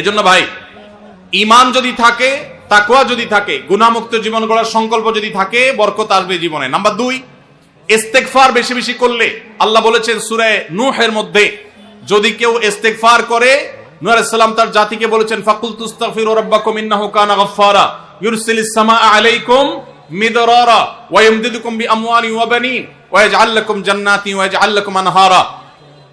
এজন্য ভাই ইমান যদি থাকে, তাকওয়া যদি থাকে গুণামুক্ত জীবন গড়ার সংকল্প যদি থাকে, বরকত আসবে জীবনে। নাম্বার দুই ইস্তেকফার বেশি বেশি করলে, আল্লাহ বলেছেন সুরে নুহের মধ্যে, যদি কেউ ইস্তেকফার করে সালাম তার জাতিকে বলেছেন ফাকুল তুস্তাগফিরু রাব্বাকুম ইন্নাহু কানা গাফফারা, ইউরসিলিস সামাআ আলাইকুম মিদরারা, ওয়া ইমদিদুকুম বিআমওয়ালিন ওয়া বানিন, ওয়া ইয়াজআল লাকুম জান্নাতিন ওয়া ইয়াজআল লাকুম আনহারা।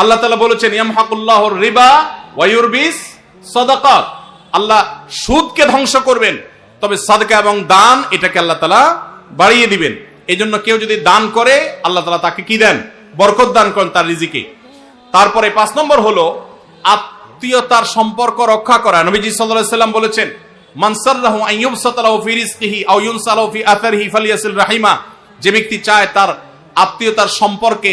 আল্লাহ তালা বলেছেন ইয়ামহাকুল্লাহ রিবা ওয়ায়ুরবিস সদাকাত। আল্লাহ সুদকে ধ্বংস করবেন, তবে সাদকা এবং দান এটাকে আল্লাহ তালা বাড়িয়ে দিবেন। এই জন্য কেউ যদি দান করে, আল্লাহ তালা তাকে কি দেন? বরকত দান করেন তার রিজিকে। তারপরে পাঁচ নম্বর হলো, আত্মীয়তার সম্পর্ক রক্ষা করা। নবীজি সাল্লাম বলেছেন, মান সাররাহু আন ইউবসাতালাহু ফি রিজকিহি আও ফি আথারিহি ফালিয়াসিল রাহিমা। যে ব্যক্তি চায় তার আত্মীয়তার সম্পর্কে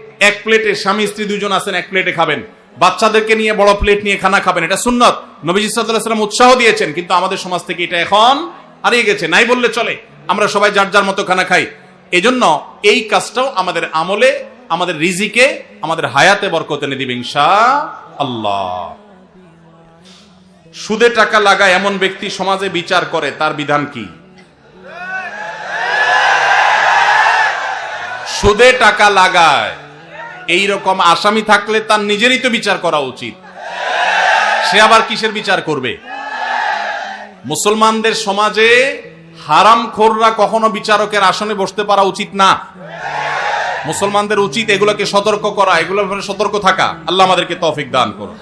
এক প্লেটে স্বামী, স্ত্রী দুজন আছেন, এক প্লেটে খাবেন। বাচ্চাদেরকে নিয়ে বড় প্লেট নিয়ে খানা খাবেন, এটা সুন্নত। নবীজি সাল্লাম উৎসাহ দিয়েছেন, কিন্তু আমাদের সমাজ থেকে এটা এখন হারিয়ে গেছে। নাই বললে চলে, আমরা সবাই যার যার মতো খানা খাই। এজন্য এই কাজটাও আমাদের আমলে, আমাদের রিজিকে, আমাদের হায়াতে বরকত এনে দিবে ইনশা আল্লাহ সুদে টাকা লাগায় এমন ব্যক্তি সমাজে বিচার করে, তার বিধান কি? সুদে টাকা লাগায় এই রকম আসামি থাকলে তার নিজেরই তো বিচার করা উচিত। সে আবার কিসের বিচার করবে? মুসলমানদের সমাজে হারাম খোররা কখনো বিচারকের আসনে বসতে পারা উচিত না। মুসলমানদের উচিত এগুলোকে সতর্ক করা, এগুলোর সতর্ক থাকা। আল্লাহ আমাদেরকে তফিক দান করুন।